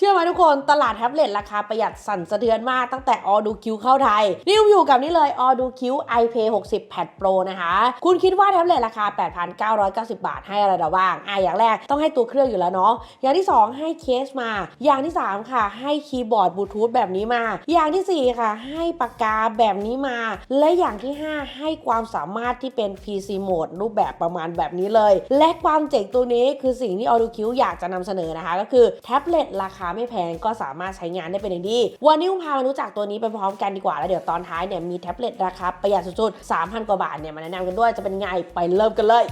เชื่อไหมทุกคนตลาดแท็บเล็ตราคาประหยัดสั่นสะเทือนมากตั้งแต่ All Do Q เข้าไทย นี่อยู่กับนี่เลย All Do Q iPay 60 Pad Pro นะคะ คุณคิดว่าแท็บเล็ตราคา 8,990 บาทให้อะไรเราบ้างอะอย่างแรกต้องให้ตัวเครื่องอยู่แล้วเนาะอย่างที่ 2 ให้เคสมา อย่างที่ 3 ค่ะ ให้คีย์บอร์ดบลูทูธแบบนี้มา อย่างทีสี่4 ค่ะ ให้ปากกาแบบนี้มา และอย่างที่ 5 ให้ความสามารถที่เป็น PC Mode รูปแบบประมาณแบบนี้เลย และความเจ๋งตัวนี้คือสิ่งที่ All Do Q อยากจะนำเสนอนะคะ ก็คือแท็บเล็ตราคาไม่แพงก็สามารถใช้งานได้เป็นอย่างดี วันนี้ผมพามารู้จักตัวนี้ไปพร้อมกันดีกว่า แล้วเดี๋ยวตอนท้ายเนี่ยมีแท็บเล็ตราคาประหยัดสุดๆ3,000 กว่าบาทเนี่ยมาแนะนำกันด้วยจะเป็นไงไปเริ่มกันเลย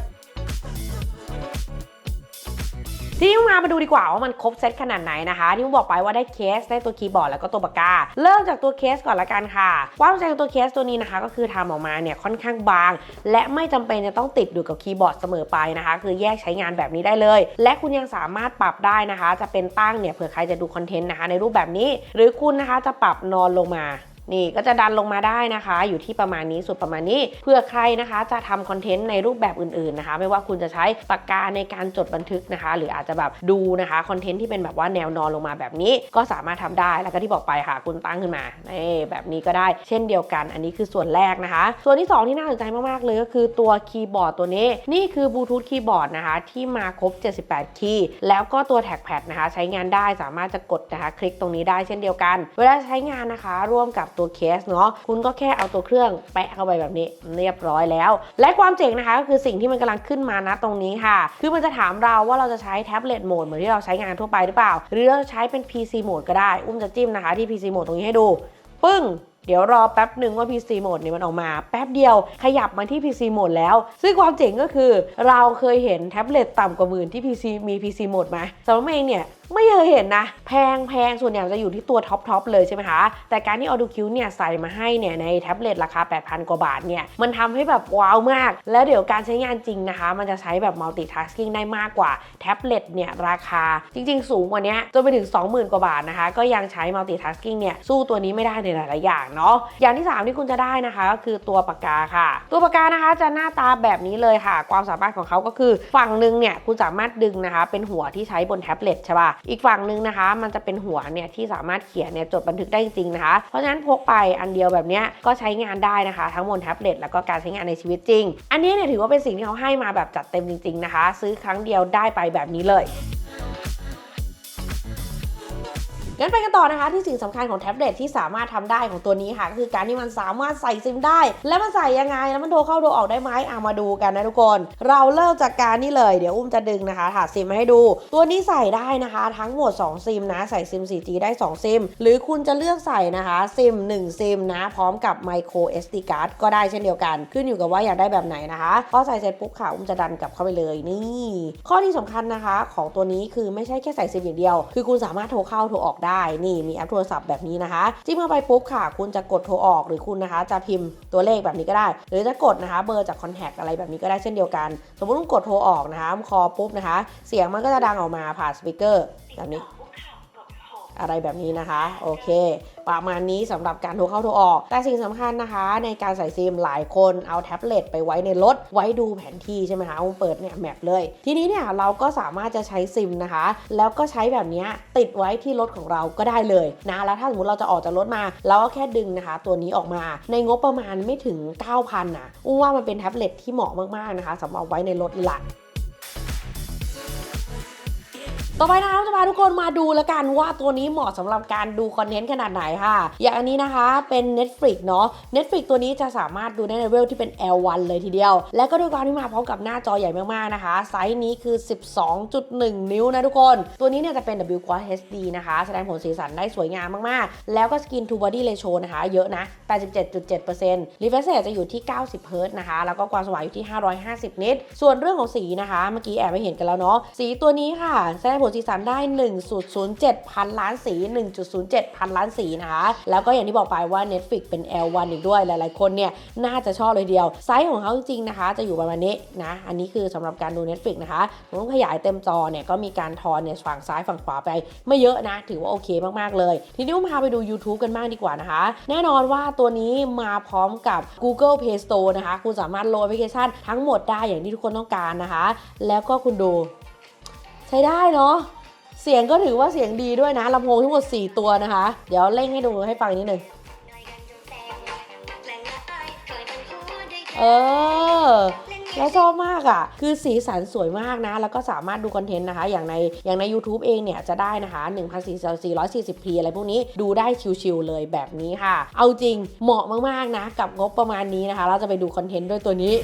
ทีนี้มามาดูดีกว่าว่ามันครบเซตขนาดไหนนะคะ ที่ผมบอกไปว่าได้เคสได้ตัวคีย์บอร์ดแล้วก็ตัวปากกา เริ่มจากตัวเคสก่อนละกันค่ะความแรงตัวเคสตัวนี้นะคะ ก็คือทำออกมาเนี่ยค่อนข้างบาง และไม่จำเป็นจะต้องติดอยู่กับคีย์บอร์ดเสมอไปนะคะ คือแยกใช้งานแบบนี้ได้เลย และคุณยังสามารถปรับได้นะคะ จะเป็นตั้งเนี่ยเผื่อใครจะดูคอนเทนต์นะคะในรูปแบบนี้ หรือคุณนะคะจะปรับนอนลงมา นี่ก็จะดันลงมาได้นะคะ อยู่ที่ประมาณนี้สุดประมาณนี้ เพื่อใครนะคะจะทำคอนเทนต์ในรูปแบบอื่นๆนะคะ ไม่ว่าคุณจะใช้ปากกาในการจดบันทึกนะคะ หรืออาจจะแบบดูนะคะคอนเทนต์ที่เป็นแบบว่าแนวนอนลงมาแบบนี้ ก็สามารถทำได้แล้วก็ที่บอกไปค่ะ คุณตั้งขึ้นมานี่แบบนี้ก็ได้เช่นเดียวกัน อันนี้คือส่วนแรกนะคะ ส่วนที่ 2 ที่น่าสนใจมากๆเลยก็คือตัวคีย์บอร์ดตัวนี้ นี่คือบลูทูธคีย์บอร์ดนะคะ ที่มาครบ 78 คีย์แล้วก็ตัวแท็กแพดนะคะ ใช้งานได้สามารถจะกดนะคะ คลิกตรงนี้ได้เช่นเดียวกัน เวลาใช้งานนะคะ ร่วมกับตัวเคสเนาะคุณก็แค่เอาตัวเครื่องแปะเข้าไปแบบนี้เรียบร้อยแล้ว และความเจ๋งนะคะก็คือสิ่งที่มันกำลังขึ้นมานะตรงนี้ค่ะ คือมันจะถามเราว่าเราจะใช้แท็บเล็ตโหมดเหมือนที่เราใช้งานทั่วไปหรือเปล่า หรือเราจะใช้เป็น PC โหมดก็ได้ อุ้มจะจิ้มนะคะที่ PC โหมดตรงนี้ให้ดู ปึ้งเดี๋ยวรอแป๊บหนึ่งว่า PC โหมดเนี่ยมันออกมา แป๊บเดียวขยับมาที่ PC โหมดแล้ว ซึ่งความเจ๋งก็คือ เราเคยเห็นแท็บเล็ตต่ำกว่าหมื่นที่ PC มี PC โหมดไหมสำหรับผมเองเนี่ย ไม่เคยเห็นนะ แพงแพงส่วนใหญ่จะอยู่ที่ตัวท็อปทอปเลยใช่ไหมคะ แต่การที่ Audio Q เนี่ยใส่มาให้เนี่ยในแท็บเล็ตราคา 8,000 กว่าบาทเนี่ยมันทำให้แบบว้าวมาก แล้วเดี๋ยวการใช้งานจริงนะคะ มันจะใช้แบบ multitasking ได้มากกว่าแท็บเล็ตเนี่ยราคาจริง ๆ สูงกว่านี้จนไปถึง 20,000 กว่าบาทนะคะ ก็ยังใช้ multitasking เนี่ยสู้ตัวนี้ไม่ได้ในหลายๆอย่างเนาะอย่างที่ 3 ที่คุณจะได้นะคะก็คือตัวปากกาค่ะ ตัวปากกานะคะจะหน้าตาแบบนี้เลยค่ะ ความสามารถของเขาก็คือฝั่งหนึ่งเนี่ยคุณสามารถดึงนะคะ เป็นหัวที่ใช้บนแท็บเล็ตใช่ป่ะอีกฝั่งหนึ่งนะคะ มันจะเป็นหัวเนี่ยที่สามารถเขียนเนี่ยจดบันทึกได้จริงๆนะคะ เพราะฉะนั้นพกไปอันเดียวแบบเนี้ยก็ใช้งานได้นะคะ ทั้งบนแท็บเล็ตแล้วก็การใช้งานในชีวิตจริง อันนี้เนี่ยถือว่าเป็นสิ่งที่เขาให้มาแบบจัดเต็มจริง ๆนะคะ ซื้อครั้งเดียวได้ไปแบบนี้เลย งั้นไปกันต่อนะคะที่สิ่งสำคัญของแท็บเล็ตที่สามารถทำได้ของตัวนี้ค่ะก็คือการที่มันสามารถใส่ซิมได้ แล้วมันใส่ยังไงแล้วมันโทรเข้าโทรออกได้ไหมเอามาดูกันนะทุกคน เราเริ่มจากการนี่เลยเดี๋ยวอุ้มจะดึงนะคะถาดซิมมาให้ดู ตัวนี้ใส่ได้นะคะ ทั้งหมด 2 ซิมนะใส่ซิม 4G ได้ 2 ซิม หรือคุณจะเลือกใส่นะคะซิม 1 ซิมนะ พร้อมกับ micro SD card ก็ได้เช่นเดียวกัน ขึ้นอยู่กับว่าอยากได้แบบไหนนะคะพอใส่เสร็จปุ๊บค่ะอุ้มจะดันกลับเข้าไปเลยนี่ ข้อที่สำคัญนะคะ ของตัวนี้คือไม่ใช่แค่ใส่ซิมอย่างเดียว คือคุณสามารถโทรเข้าโทรออกได้นี่มีแอปโทรศัพท์แบบนี้นะคะจิ้มเข้าไปปุ๊บค่ะ คุณจะกดโทรออกหรือคุณนะคะ จะพิมพ์ตัวเลขแบบนี้ก็ได้ หรือจะกดนะคะ เบอร์จากคอนแทคอะไรแบบนี้ก็ได้เช่นเดียวกัน สมมติคุณกดโทรออกนะคะคอปุ๊บนะคะ เสียงมันก็จะดังออกมาผ่านสปีกเกอร์แบบนี้ อะไรแบบนี้นะคะ โอเค ประมาณนี้สำหรับการโทรเข้าโทรออก แต่สิ่งสำคัญนะคะ ในการใส่ซิมหลายคนเอาแท็บเล็ตไปไว้ในรถ ไว้ดูแผนที่ใช่ไหมคะเปิดเนี่ยแมปเลย ทีนี้เนี่ยเราก็สามารถจะใช้ซิมนะคะ แล้วก็ใช้แบบนี้ติดไว้ที่รถของเราก็ได้เลยนะแล้วถ้าสมมติเราจะออกจากรถมาเราก็แค่ดึงนะคะ ตัวนี้ออกมาในงบประมาณไม่ถึง 9,000นะอุ้ว่ามันเป็นแท็บเล็ตที่เหมาะมากๆนะคะสำหรับไว้ในรถหลัก ต่อไปนะคะจะพาทุกคนมาดูแล้วกันว่าตัวนี้เหมาะสำหรับการดูคอนเทนต์ขนาดไหนค่ะ อย่างอันนี้นะคะเป็น Netflix เนาะ Netflix ตัวนี้จะสามารถดูในเวลที่เป็น L1 เลยทีเดียว และก็ด้วยความที่มาพร้อมกับหน้าจอใหญ่มากๆนะคะ ไซส์นี้คือ 12.1 นิ้วนะทุกคน ตัวนี้เนี่ยจะเป็น W Quad HD นะคะ แสดงผลสีสันได้สวยงามมากๆ แล้วก็ Skin to Body Ratio นะคะ เยอะนะ 87.7% Refresh Rate จะอยู่ที่ 90 Hz นะคะ แล้วก็ความสว่างอยู่ที่ 550 นิตส่วนเรื่องของสีนะคะ เมื่อกี้แอบไปเห็นกันแล้วเนาะ สีตัวนี้ค่ะ แสดงผลดสีสันได้ 1.07 พันล้านสี 1.07 พันล้านสีนะคะ แล้วก็อย่างที่บอกไปว่า Netflix เป็น L1 อีกด้วย หลายๆ คนเนี่ยน่าจะชอบเลยเดียว ไซส์ของเขาจริงๆนะคะ จะอยู่ประมาณนี้นะ อันนี้คือสำหรับการดู Netflix นะคะผมต้องขยายเต็มจอเนี่ยก็มีการทอนเนี่ยฝั่งซ้ายฝั่งขวาไป ไม่เยอะนะ ถือว่าโอเคมากๆเลย ทีนี้มพาไปดู YouTube กันบ้างดีกว่านะคะ แน่นอนว่าตัวนี้มาพร้อมกับ Google Play Store นะคะ คุณสามารถโหลดแอปพลิเคชันทั้งหมดได้อย่างที่ทุกคนต้องการนะคะ แล้วก็คุณดู ใช้ได้เนาะเสียงก็ถือว่าเสียงดีด้วยนะลำโพงทั้งหมด 4 ตัวนะคะ เดี๋ยวเล่งให้ดูให้ฟังนิดหนึ่งเออแล้วชอบมากอะ่ะ คือสีสันสวยมากนะ แล้วก็สามารถดูคอนเทนต์นะคะ อย่างในอย่างใน YouTube เองเนี่ย จะได้นะคะ 1440p อะไรพวกนี้ดูได้ชิวๆเลยแบบนี้ค่ะ เอาจริงเหมาะมากๆนะ กับงบประมาณนี้นะคะ เราจะไปดูคอนเทนต์ด้วยตัวนี้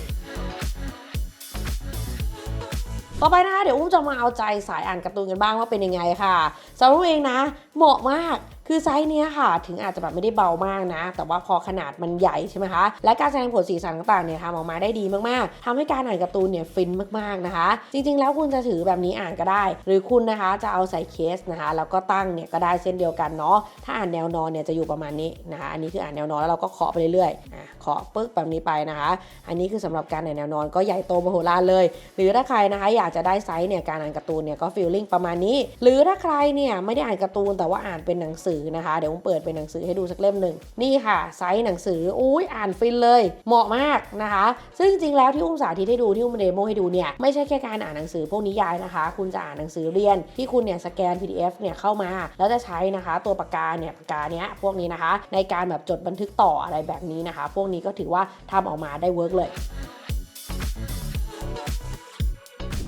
ต่อไปนะคะเดี๋ยวอุ้มจะมาเอาใจสายอ่านการ์ตูนกันบ้างว่าเป็นยังไงค่ะสำหรับอุ้มเองนะ เหมาะมาก คือไซส์เนี้ยค่ะ ถึงอาจจะแบบไม่ได้เบามากนะ แต่ว่าพอขนาดมันใหญ่ใช่ไหมคะ และการแสดงผลสีสันต่างๆเนี่ยทำออกมาได้ดีมากๆทำให้การอ่านการ์ตูนเนี่ยฟินมากๆนะคะ จริงๆ แล้วคุณจะถือแบบนี้อ่านก็ได้ หรือคุณนะคะจะเอาใส่เคสนะคะ แล้วก็ตั้งเนี่ยก็ได้เช่นเดียวกันเนาะ ถ้าอ่านแนวนอนเนี่ยจะอยู่ประมาณนี้นะคะ อันนี้คืออ่านแนวนอนแล้วเราก็เคาะไปเรื่อยๆ อะเคาะปึ๊กแบบนี้ไปนะคะ อันนี้คือสำหรับการอ่านแนวนอนก็ใหญ่โตมโหฬารเลย หรือถ้าใครนะคะอยากจะได้ไซส์เนี่ยการอ่านการ์ตูนเนี่ยก็ฟีลลิ่งประมาณนี้ หรือถ้าใครเนี่ยไม่ได้อ่านการ์ตูนแต่ว่าอ่านเป็นหนังสือนะคะ เดี๋ยวผมเปิดเป็นหนังสือให้ดูสักเล่มหนึ่งนี่ค่ะไซส์หนังสืออุ้ยอ่านฟินเลย เหมาะมากนะคะ ซึ่งจริงๆแล้วที่อุ้มสาธิตให้ดูที่อุ้มเดโมให้ดูเนี่ยไม่ใช่แค่การอ่านหนังสือพวกนิยายนะคะ คุณจะอ่านหนังสือเรียนที่คุณเนี่ยสแกน PDF เนี่ยเข้ามา แล้วจะใช้นะคะตัวปากกาเนี่ยปากกาเนี้ยพวกนี้นะคะ ในการแบบจดบันทึกต่ออะไรแบบนี้นะคะ พวกนี้ก็ถือว่าทำออกมาได้เวิร์กเลย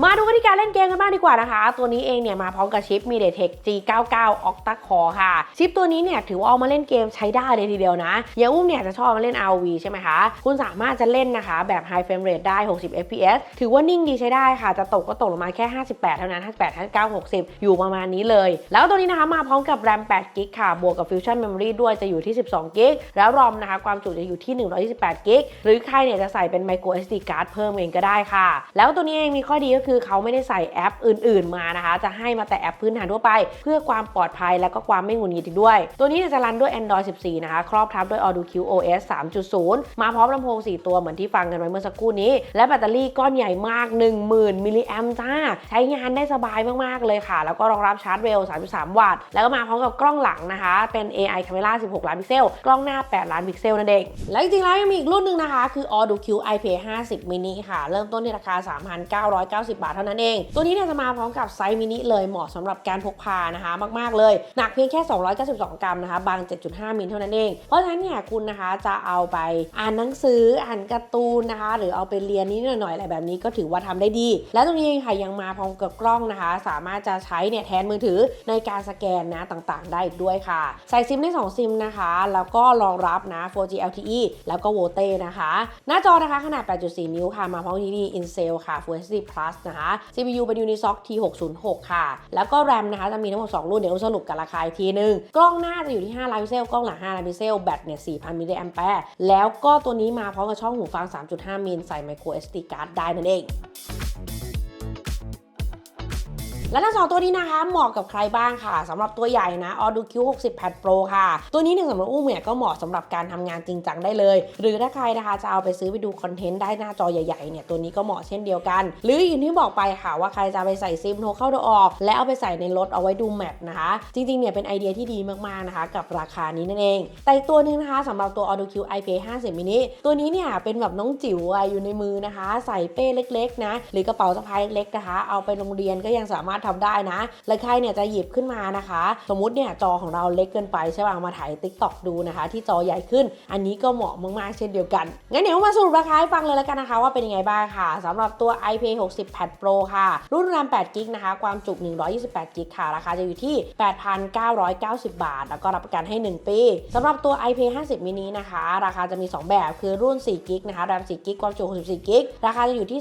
มาดูวิธีการเล่นเกมกันบ้างดีกว่านะคะ ตัวนี้เองเนี่ยมาพร้อมกับชิป MediaTek G99 Octa Core ค่ะ ชิปตัวนี้เนี่ยถือว่าเอามาเล่นเกมใช้ได้เลยทีเดียวนะอย่างอุ้มเนี่ยจะชอบมาเล่น ROV ใช่ไหมคะ คุณสามารถจะเล่นนะคะแบบ High Frame Rate ได้ 60 FPS ถือว่านิ่งดีใช้ได้ค่ะ จะตกก็ตกลงมาแค่ 58 เท่านั้น 58 59 60 อยู่ประมาณนี้เลย แล้วตัวนี้นะคะมาพร้อมกับ RAM 8 g b ค่ะ บวกกับ Fusion Memory ด้วยจะอยู่ที่ 12 g b แล้ว ROM นะคะความจุจะอยู่ที่ 128 g b หรือใครเนี่ยจะใส่เป็น Micro SD card เพิ่มเองก็ได้ค่ะ แล้วตัวนี้เองมีข้อดีก็คือเขาไม่ได้ใส่แอปอื่น ๆ มานะคะ จะให้มาแต่แอปพื้นฐานทั่วไป เพื่อความปลอดภัยและก็ความไม่หงุดหงิดอีกด้วย ตัวนี้จะรันด้วย Android 14 นะคะ ครอบทับด้วย Audio Q OS 3.0 มาพร้อมลำโพง 4 ตัวเหมือนที่ฟังกันไว้เมื่อสักครู่นี้ และแบตเตอรี่ก้อนใหญ่มาก 10,000 มิลลิแอมป์จ้า ใช้งานได้สบายมาก ๆ เลยค่ะ แล้วก็รองรับชาร์จเร็ว 3.3 วัตต์ แล้วก็มาพร้อมกับกล้องหลังนะคะ เป็น AI Camera 16 ล้านพิกเซล กล้องหน้า 8 ล้านพิกเซลนั่นเอง แล้วจริงๆ แล้วยังมีอีกรุ่นหนึ่งนะคะ คือ Audio Q IPA 50 mini ค่ะ เริ่มต้นที่ราคา 3,990บาทเท่านั้นเอง ตัวนี้เนี่ยจะมาพร้อมกับไซส์มินิเลยเหมาะสำหรับการพกพานะคะ มากๆเลย หนักเพียงแค่ 292 กรัมนะคะ บาง 7.5 มิลเท่านั้นเอง เพราะฉะนั้นเนี่ยคุณนะคะจะเอาไปอ่านหนังสืออ่านการ์ตูนนะคะ หรือเอาไปเรียนนิดหน่อยอะไรแบบนี้ก็ถือว่าทำได้ดี และตรงนี้เองค่ะยังมาพร้อมกับกล้องนะคะ สามารถจะใช้เนี่ยแทนมือถือในการสแกนนะต่างๆ ได้อีกด้วยค่ะ ใส่ซิมได้ 2 ซิมนะคะ แล้วก็รองรับนะ 4G LTE แล้วก็ VoLTE นะคะ หน้าจอนะคะขนาด 8.4 นิ้วค่ะ มาพร้อมที่นี่ Intel ค่ะ Full HD Plus นะคะ CPU เป็น Unisoc T606 ค่ะ แล้วก็ RAM นะคะจะมีทั้งหมด 2 รุ่น เดี๋ยวเราสรุปกันราคาอีกทีนึง กล้องหน้าจะอยู่ที่ 5 ล้านพิกเซล กล้องหลัง 5 ล้านพิกเซล แบตเนี่ย 4,000 มิลลิแอมแปร์ แล้วก็ตัวนี้มาพร้อมกับช่องหูฟัง 3.5 มิล ใส่ micro SD card ได้นั่นเอง และทั้งสองตัวนี้นะคะเหมาะกับใครบ้างค่ะสำหรับตัวใหญ่นะ Audio Q 60 Pad Pro ค่ะ ตัวนี้เนี่ยสำหรับอุ้มเนี่ยก็เหมาะสำหรับการทำงานจริงจังได้เลย หรือถ้าใครนะคะจะเอาไปซื้อไปดูคอนเทนต์ได้หน้าจอใหญ่ๆเนี่ยตัวนี้ก็เหมาะเช่นเดียวกัน หรืออย่างที่บอกไปค่ะว่าใครจะไปใส่ซิมโทรเข้าโทรออก และเอาไปใส่ในรถเอาไว้ดูแมปนะคะ จริงๆเนี่ยเป็นไอเดียที่ดีมากๆนะคะ กับราคานี้นั่นเอง แต่อีกตัวหนึงนะคะสำหรับตัว Audio Q IPA 50 mini ตัวนี้เนี่ยเป็นแบบน้องจิ๋วอะอยู่ในมือนะคะ ใส่เป้เล็ก ๆ นะ หรือกระเป๋าสะพายเล็กๆนะคะ เอาไปโรงเรียนก็ยังสามารถทำได้นะและใครเนี่ยจะหยิบขึ้นมานะคะ สมมติเนี่ยจอของเราเล็กเกินไปใช่ป่ะมาถ่ายติ๊กต็อกดูนะคะ ที่จอใหญ่ขึ้น อันนี้ก็เหมาะมากๆ เช่นเดียวกัน งั้นเดี๋ยวมาสรุปราคาให้ฟังเลยแล้วกันนะคะ ว่าเป็นยังไงบ้างค่ะสำหรับตัว iPay 60 Pad Pro ค่ะ รุ่น RAM 8 g b นะคะ ความจุ 128 g b ค่ะ ราคาจะอยู่ที่ 8,990 บาท แล้วก็รับประกันให้ 1 ปีสำหรับตัว iPay 50 mini นะคะ ราคาจะมี 2 แบบคือรุ่น4 g b นะคะ RAM 4 g b ความจุ64 g b ราคาจะอยู่ที่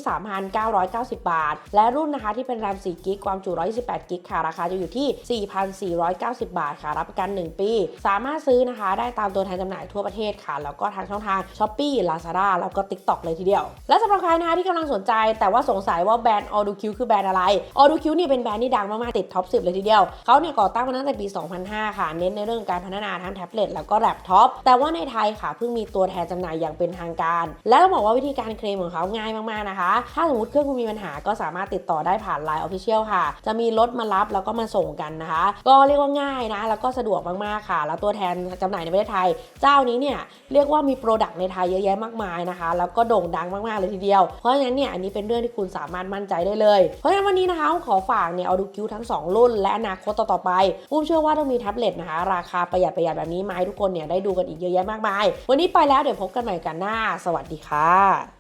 3,990 บาท และรุ่นนะคะที่เป็น RAM 4 g b ความจุ128 g b ค่ะ ราคาจะอยู่ที่ 4,490 บาทค่ะ รับประกัน 1 ปี สามารถซื้อนะคะ ได้ตามตัวแทนจำหน่ายทั่วประเทศค่ะ แล้วก็ทางช่องทาง Shopee Lazada แล้วก็ TikTok เลยทีเดียว และสำหรับใครนะคะที่กำลังสนใจ แต่ว่าสงสัยว่าแบรนด์ Audio Q คือแบรนด์อะไร Audio Q เนี่ยเป็นแบรนด์ที่ดังมากๆติดท็อป 10 เลยทีเดียวเขาเนี่ยก่อตั้งมาตั้งแต่ปี 2005 ค่ะ เน้นในเรื่องการพัฒนาทั้งแท็บเล็ตแล้วก็แล็ปท็อปแต่ว่าในไทยค่ะเพิ่งมีตัวแทนจำหน่ายอย่างเป็นทางการ และต้องบอกว่าวิธีการเคลมของเขาง่ายมากๆนะคะ ถ้าสมมติเครื่องคุณมีปัญหาก็สามารถติดต่อได้ผ่าน Line Official ค่ะจะมีรถมารับแล้วก็มาส่งกันนะคะ ก็เรียกว่าง่ายนะ แล้วก็สะดวกมากๆค่ะ แล้วตัวแทนจำหน่ายในประเทศไทย เจ้านี้เนี่ยเรียกว่ามีโปรดักต์ในไทยเยอะแยะมากมายนะคะ แล้วก็โด่งดังมากๆเลยทีเดียว เพราะฉะนั้นเนี่ยอันนี้เป็นเรื่องที่คุณสามารถมั่นใจได้เลย เพราะฉะนั้นวันนี้นะคะขอฝากเนี่ยเอาดูคิวทั้ง 2 รุ่น และอนาคตต่อๆไปปุ้มเชื่อว่าต้องมีแท็บเล็ตนะคะ ราคาประหยัดประหยัดแบบนี้มาให้ทุกคนเนี่ยได้ดูกันอีกเยอะแยะมากมาย วันนี้ไปแล้วเดี๋ยวพบกันใหม่กันหน้า สวัสดีค่ะ